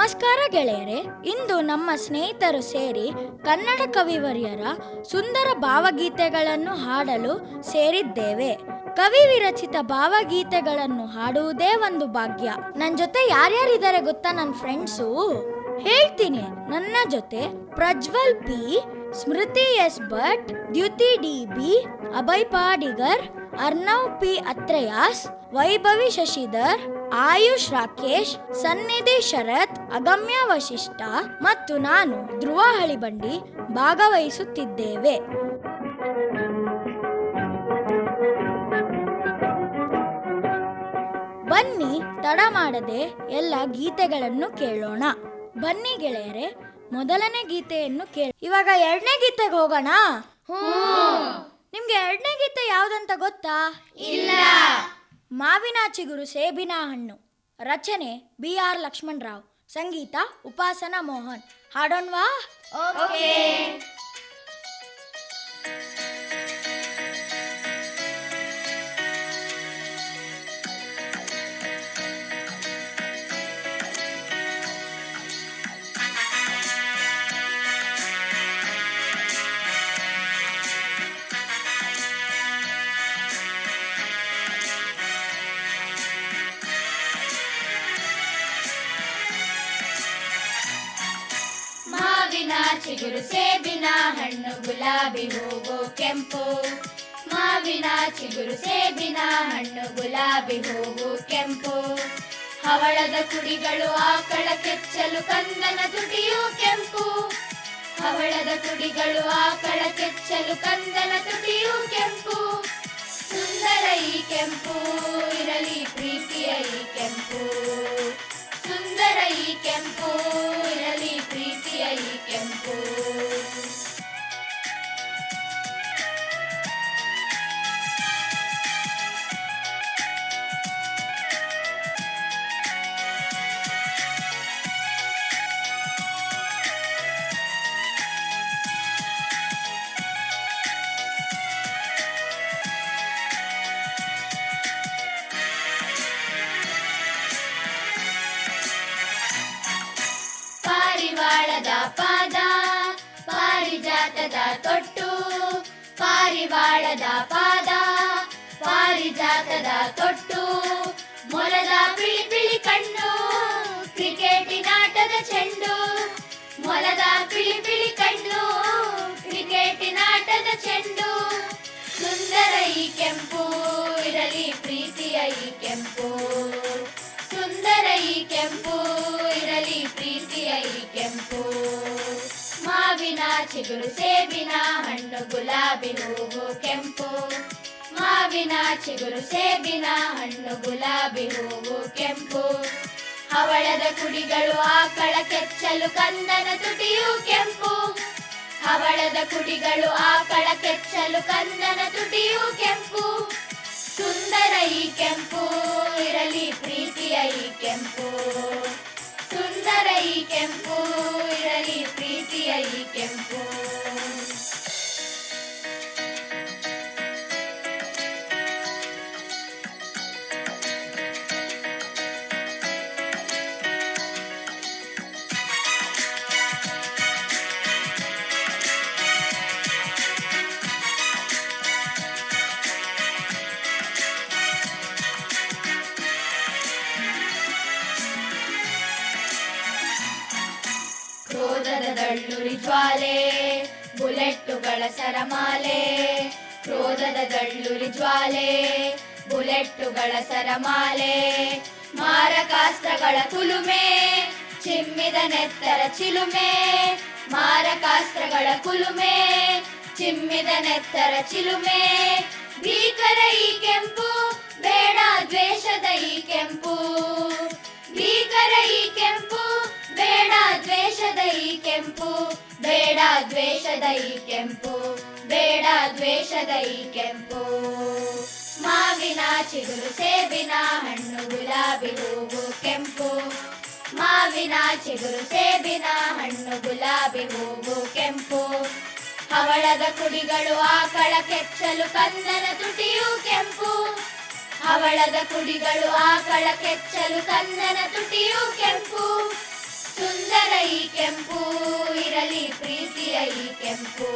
ನಮಸ್ಕಾರ ಗೆಳೆಯರೆ, ಇಂದು ನಮ್ಮ ಸ್ನೇಹಿತರು ಸೇರಿ ಕನ್ನಡ ಕವಿವರ್ಯರ ಸುಂದರ ಭಾವಗೀತೆಗಳನ್ನು ಹಾಡಲು ಸೇರಿದ್ದೇವೆ. ಕವಿ ವಿರಚಿತ ಭಾವಗೀತೆಗಳನ್ನು ಹಾಡುವುದೇ ಒಂದು ಭಾಗ್ಯ. ನನ್ನ ಜೊತೆ ಯಾರ್ಯಾರಿದ್ದಾರೆ ಗೊತ್ತಾ ನನ್ನ ಫ್ರೆಂಡ್ಸು? ಹೇಳ್ತೀನಿ, ನನ್ನ ಜೊತೆ Prajwal P, Smruthi S Bhat, Dyuthi D B, Abhay Padigar Arnav P. Athreyas, Vaibhavi Shashidhar, Ayush Rakesh, Sannidhi Sharath, Agamya Vashishtha ಮತ್ತು ನಾನು ಧ್ರುವ ಹಳಿಬಂಡಿ ಭಾಗವಹಿಸುತ್ತಿದ್ದೇವೆ. ಬನ್ನಿ ತಡ ಮಾಡದೆ ಎಲ್ಲ ಗೀತೆಗಳನ್ನು ಕೇಳೋಣ. ಬನ್ನಿ ಗೆಳೆಯರೆ, ಮೊದಲನೇ ಗೀತೆಯನ್ನು ಕೇಳಿ ಇವಾಗ ಎರಡನೇ ಗೀತೆಗೆ ಹೋಗೋಣ. ಯಾವ್ದಂತ ಗೊತ್ತಾ? ಇಲ್ಲ. ಮಾವಿನ ಚಿಗುರು ಸೇಬಿನ ಹಣ್ಣು. ರಚನೆ ಬಿ ಆರ್ ಲಕ್ಷ್ಮಣ್ ರಾವ್. ಸಂಗೀತ ಉಪಾಸನಾ ಮೋಹನ್. ಹಾಡೋಣ್ವಾ? ಮಾವಿನ ಚಿಗುರು ಸೇಬಿನ ಹಣ್ಣು ಗುಲಾಬಿ ಹೂವು ಕೆಂಪು. ಮಾವಿನ ಚಿಗುರು ಸೇಬಿನ ಹಣ್ಣು ಗುಲಾಬಿ ಹೂವು ಕೆಂಪು. ಹವಳದ ಕುಡಿಗಳು ಆಕಳ ಕೆಚ್ಚಲು ಕಂದನ ತುಟಿಯು ಕೆಂಪು. ಹವಳದ ಕುಡಿಗಳು ಆಕಳ ಕೆಚ್ಚಲು ಕಂದನ ಪಾರಿವಾಳದ ಪಾದ, ಪಾರಿಜಾತದ ತೊಟ್ಟು, ಮೊಲದ ಪಿಳಿ ಪಿಳಿ ಕಣ್ಣು ಕ್ರಿಕೆಟಿನಾಟದ ಚೆಂಡು, ಮೊಲದ ಪಿಳಿ ಪಿಳಿ ಕಣ್ಣು ಕ್ರಿಕೆಟಿನಾಟದ ಚೆಂಡು. ಸುಂದರ ಈ ಕೆಂಪು, ಇರಲಿ ಪ್ರೀತಿಯ ಈ ಕೆಂಪು, ಸುಂದರ ಈ ಕೆಂಪು. ಚಿಗುರು ಸೇಬಿನ ಹಣ್ಣು ಗುಲಾಬಿ ಹೂವು ಕೆಂಪು. ಮಾವಿನ ಚಿಗುರು ಸೇಬಿನ ಹಣ್ಣು ಗುಲಾಬಿ ಹೂವು ಕೆಂಪು. ಹವಳದ ಕುಡಿಗಳು ಆಕಳ ಕೆಚ್ಚಲು ಕಂದನ ತುಟಿಯು ಕೆಂಪು. ಹವಳದ ಕುಡಿಗಳು ಆಕಳ ಕೆಚ್ಚಲು ಕಂದನ ತುಟಿಯು ಕೆಂಪು. ಸುಂದರ ಈ ಕೆಂಪು, ಇರಲಿ ಪ್ರೀತಿಯ ಈ ಕೆಂಪು. ಸುಂದರ ಈ ಕೆಂಪು, ಇರಲಿ ಜ್ವಾಲೆ ಬುಲೆಟ್ಟುಗಳ ಸರಮಾಲೆ, ಕ್ರೋಧದ ದಳ್ಳುರಿ ಜ್ವಾಲೆ ಬುಲೆಟ್ಟುಗಳ ಸರಮಾಲೆ, ಮಾರಕಾಸ್ತ್ರಗಳ ಕುಲುಮೆ, ಚಿಮ್ಮಿದ ನೆತ್ತರ ಚಿಲುಮೆ, ಮಾರಕಾಸ್ತ್ರಗಳ ಕುಲುಮೆ, ಚಿಮ್ಮಿದ ನೆತ್ತರ ಚಿಲುಮೆ. ಭೀಕರ ಈ ಕೆಂಪು, ಬೇಡ ದ್ವೇಷದ ಈ ಕೆಂಪು. ಭೀಕರ ಈ ಕೆಂಪು ಬೇಡ ದ್ವೇಷದ ಈ ಕೆಂಪು, ಬೇಡ ದ್ವೇಷದ ಈ ಕೆಂಪು, ಬೇಡ ದ್ವೇಷದ ಈ ಕೆಂಪು. ಮಾವಿನ ಚಿಗುರು, ಸೇಬಿನ ಹಣ್ಣು, ಗುಲಾಬಿ ಹೂವು ಕೆಂಪು. ಮಾವಿನ ಚಿಗುರು, ಸೇಬಿನ ಹಣ್ಣು, ಗುಲಾಬಿ ಹೂವು ಕೆಂಪು. ಹವಳದ ಕುಡಿಗಳು, ಆಕಳ ಕೆಚ್ಚಲು, ಕಂದನ ತುಟಿಯು ಕೆಂಪು. ಹವಳದ ಕುಡಿಗಳು, ಆಕಳ ಕೆಚ್ಚಲು, ಕಂದನ ತುಟಿಯು ಕೆಂಪು. ಸುಂದರ ಈ ಕೆಂಪು ಇರಲಿ ಪ್ರೀತಿಯ ಈ ಕೆಂಪು.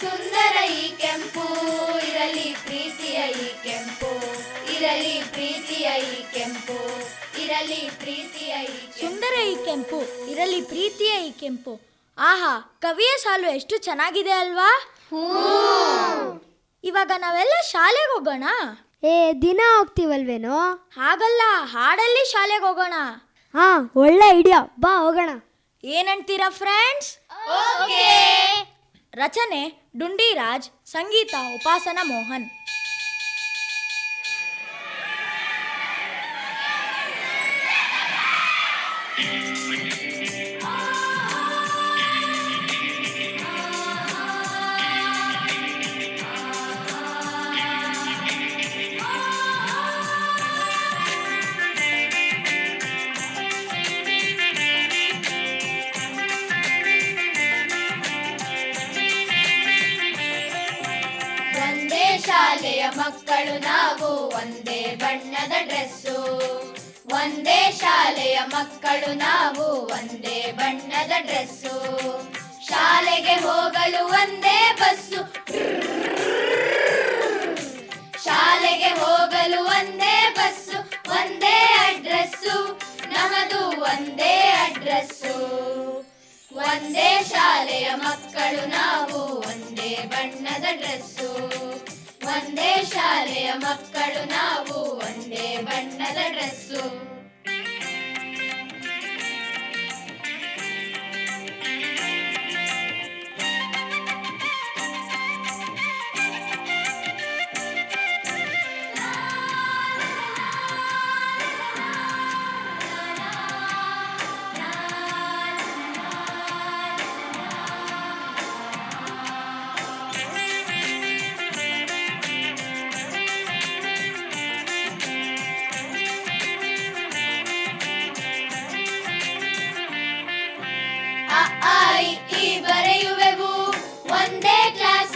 ಸುಂದರ ಈ ಕೆಂಪು ಇರಲಿ ಪ್ರೀತಿಯ ಈ ಕೆಂಪು. ಇರಲಿ ಪ್ರೀತಿಯ ಈ ಕೆಂಪು. ಇರಲಿ ಪ್ರೀತಿಯ ಈ ಕೆಂಪು. ಸುಂದರ ಈ ಕೆಂಪು ಇರಲಿ ಪ್ರೀತಿಯ ಈ ಕೆಂಪು. ಆಹಾ ಕವಿಯ ಸಾಲು ಎಷ್ಟು ಚೆನ್ನಾಗಿದೆ ಅಲ್ವಾ? ಇವಾಗ ನಾವೆಲ್ಲ ಶಾಲೆಗೆ ಹೋಗೋಣ? ಏ ದಿನ ಹೋಗ್ತೀವಲ್ವೇನೋ? ಹಾಗಲ್ಲ ಹಾಡಲ್ಲಿ ಶಾಲೆಗೆ ಹೋಗೋಣ. ಹಾ ಒಳ್ಳೆ ಐಡಿಯಾ ಬಾ ಹೋಗೋಣ. ಏನಂತೀರಾ ಫ್ರೆಂಡ್ಸ್ ಓಕೆ ರಚನೆ ಡುಂಡಿರಾಜ್ ಸಂಗೀತ ಉಪಾಸನ ಮೋಹನ್. ಮಕ್ಕಳು ನಾವು ಒಂದೇ ಬಣ್ಣದ ಡ್ರೆಸ್ಸು. ಶಾಲೆಗೆ ಹೋಗಲು ಒಂದೇ ಬಸ್ಸು. ಶಾಲೆಗೆ ಹೋಗಲು ಒಂದೇ ಬಸ್ಸು, ಒಂದೇ ಅಡ್ರೆಸ್ಸು. ನಮದು ಒಂದೇ ಅಡ್ರೆಸ್ಸು. ಒಂದೇ ಶಾಲೆಯ ಮಕ್ಕಳು ನಾವು ಒಂದೇ ಬಣ್ಣದ ಡ್ರೆಸ್ಸು. ಒಂದೇ ಶಾಲೆಯ ಮಕ್ಕಳು ನಾವು ಒಂದೇ ಬಣ್ಣದ ಡ್ರೆಸ್ಸು.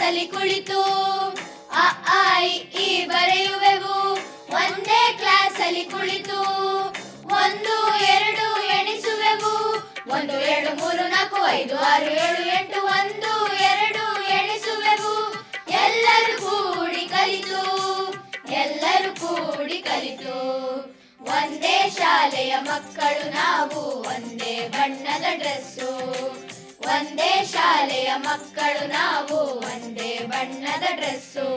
ಕ್ಲಾಸಲ್ಲಿ ಕುಳಿತು ಅ, ಈ ಬರೆಯುವೆವು. ಒಂದೇ ಕ್ಲಾಸಲ್ಲಿ ಕುಳಿತು ಒಂದು ಎರಡು ಎಣಿಸುವೆವು. ಒಂದು ಎರಡು ಮೂರು ನಾಲ್ಕು ಐದು ಆರು ಏಳು ಎಂಟು ಒಂದು ಎರಡು ಎಣಿಸುವೆವು. ಎಲ್ಲರೂ ಕೂಡಿ ಕಲಿತು ಎಲ್ಲರೂ ಕೂಡಿ ಕಲಿತು. ಒಂದೇ ಶಾಲೆಯ ಮಕ್ಕಳು ನಾವು ಒಂದೇ ಬಣ್ಣದ ಡ್ರೆಸ್ಸು ಒಂದೇ ಶಾಲೆಯ ಮಕ್ಕಳು ನಾವು ಒಂದೇ ಬಣ್ಣದ ಡ್ರೆಸ್ಸು.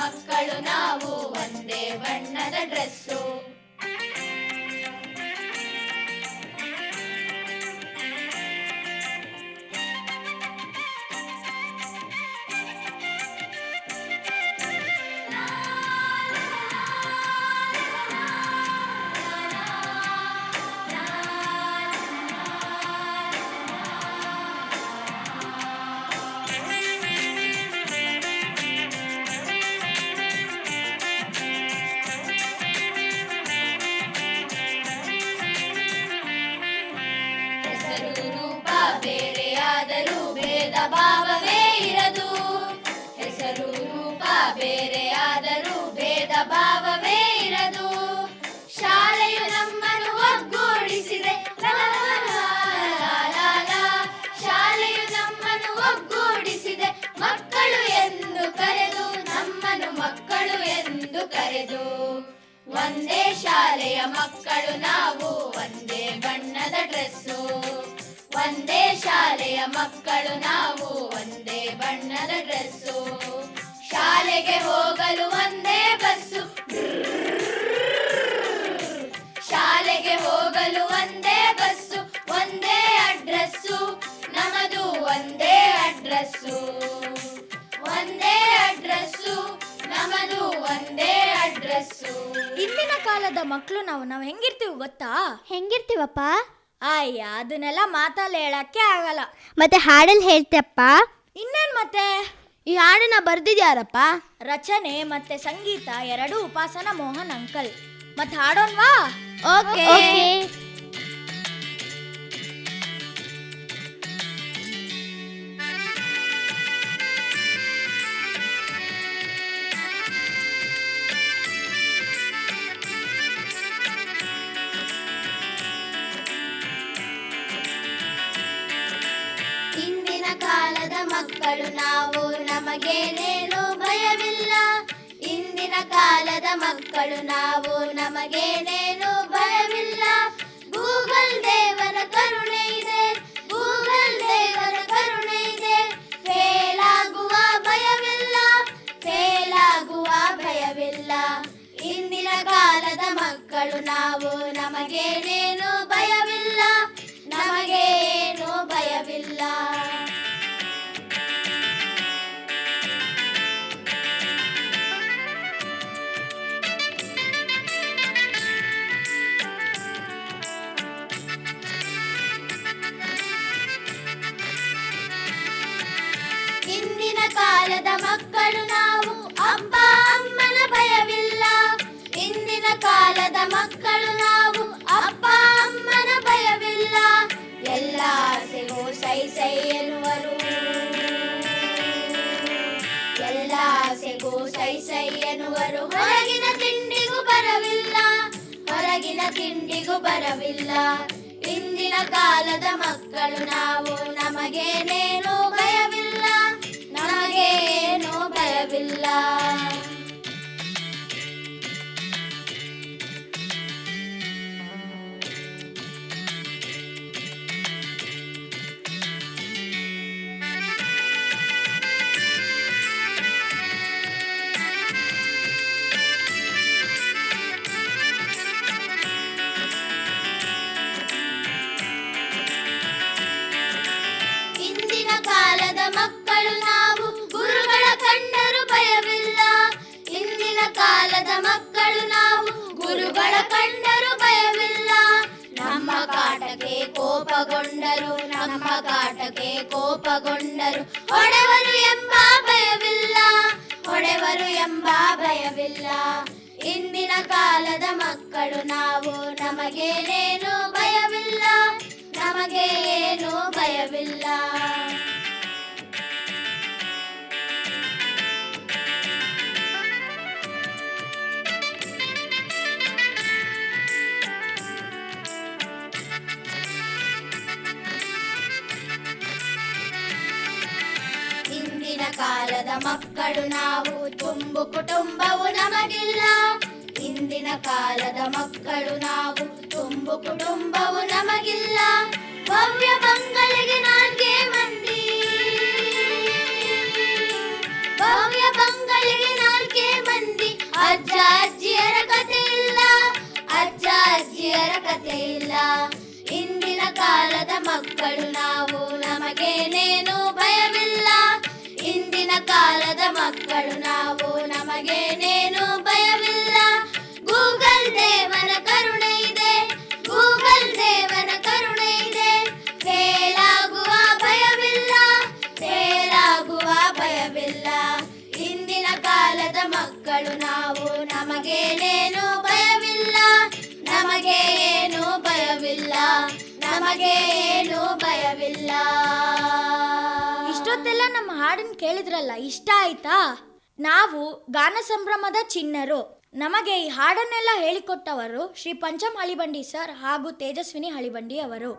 ಮಕ್ಕಳು ನಾವು ಒಂದೇ ಬಣ್ಣದ ಡ್ರೆಸ್ಸು. ಶಾಲೆಯ ಮಕ್ಕಳು ನಾವು ಒಂದೇ ಬಣ್ಣದ ಡ್ರೆಸ್ಸು. ಒಂದೇ ಶಾಲೆಯ ಮಕ್ಕಳು ನಾವು ಒಂದೇ ಬಣ್ಣದ ಡ್ರೆಸ್ಸು. ಶಾಲೆಗೆ ಹೋಗಲು ಒಂದೇ ಬಸ್ಸು. ಮಕ್ಕಳು ನಾವು ನಾವು ಹೆಂಗಿರ್ತೀವಿ ಗೊತ್ತಾ? ಹೆಂಗಿರ್ತೀವಪ್ಪ? ಅಯ್ಯ ಅದನ್ನೆಲ್ಲ ಮಾತಲ್ಲಿ ಹೇಳಕ್ಕೆ ಆಗಲ್ಲ. ಮತ್ತೆ ಹಾಡಲ್ಲಿ ಹೇಳ್ತಪ್ಪ ಇನ್ನೇನ್ ಮತ್ತೆ? ಈ ಹಾಡನ್ನ ಬರ್ದಿದ್ಯಾರಪ್ಪ ರಚನೆ ಮತ್ತೆ ಸಂಗೀತ ಎರಡೂ ಉಪಾಸನ ಮೋಹನ್ ಅಂಕಲ್. ಮತ್ತೆ ಹಾಡೋನ್ವಾ ಓಕೆ. ನಮಗೇನೇನು ಭಯವಿಲ್ಲ. ಇಂದಿನ ಕಾಲದ ಮಕ್ಕಳು ನಾವು ನಮಗೇನೇನು ಭಯವಿಲ್ಲ. ಗೂಗಲ್ ದೇವರ ಕರುಣೆ ಇದೆ. ಗೂಗಲ್ ದೇವರ ಕರುಣೆ ಇದೆ. ಫೇಲ್ ಆಗುವ ಭಯವಿಲ್ಲ. ಫೇಲಾಗುವ ಭಯವಿಲ್ಲ. ಇಂದಿನ ಕಾಲದ ಮಕ್ಕಳು ನಾವು ನಮಗೇನೇನು ಭಯವಿಲ್ಲ ಎನ್ನುವರು ಹೊರಗಿನ ತಿಂಡಿಗೂ ಬರವಿಲ್ಲ. ಹೊರಗಿನ ತಿಂಡಿಗೂ ಬರವಿಲ್ಲ. ಇಂದಿನ ಕಾಲದ ಮಕ್ಕಳು ನಾವು ನಮಗೇನೇನು ಭಯವಿಲ್ಲ. ಕೋಪಗೊಂಡರು ನಮ್ಮ ಕಾಟಕ್ಕೆ ಕೋಪಗೊಂಡರು. ಹೊಡೆವರು ಎಂಬ ಭಯವಿಲ್ಲ ಹೊಡೆವರು ಎಂಬ ಭಯವಿಲ್ಲ. ಇಂದಿನ ಕಾಲದ ಮಕ್ಕಳು ನಾವು ನಮಗೇನೇನು ಭಯವಿಲ್ಲ ನಮಗೇನು ಭಯವಿಲ್ಲ. ಕಾಲದ ಮಕ್ಕಳು ನಾವು, ತುಂಬು ಕುಟುಂಬವು ನಮಗಿಲ್ಲ. ಇಂದಿನ ಕಾಲದ ಮಕ್ಕಳು ನಾವು, ತುಂಬು ಕುಟುಂಬವು ನಮಗಿಲ್ಲ. ಭವ್ಯ ಬಂಗಳಿಗೆ ನಾಲ್ಕೇ ಮಂದಿ. ಭವ್ಯ ಬಂಗಲೆಗೆ ನಾಲ್ಕೇ ಮಂದಿ. ಅಜ್ಜ, ಅಜ್ಜಿಯರ ಕತೆ ಇಲ್ಲ. ಅಜ್ಜ, ಅಜ್ಜಿಯರ ಕತೆ ಇಲ್ಲ. ಇಂದಿನ ಕಾಲದ ಮಕ್ಕಳು ನಾವು, ನಮಗೇನೇನು ಭಯವಿಲ್ಲ. ಕಾಲದ ಮಕ್ಕಳು ನಾವು ನಮ್ಮ ಹಾಡನ್ನು ಕೇಳಿದ್ರಲ್ಲ, ಇಷ್ಟ ಆಯ್ತಾ? ನಾವು ಗಾನ ಸಂಭ್ರಮದ ಚಿನ್ನರು ನಮಗೆ ಈ ಹಾಡನ್ನೆಲ್ಲ ಹೇಳಿಕೊಟ್ಟವರು ಶ್ರೀ ಪಂಚಮ್ ಹಳಿಬಂಡಿ ಸರ್ ಹಾಗೂ ತೇಜಸ್ವಿನಿ ಹಳಿಬಂಡಿ ಅವರು.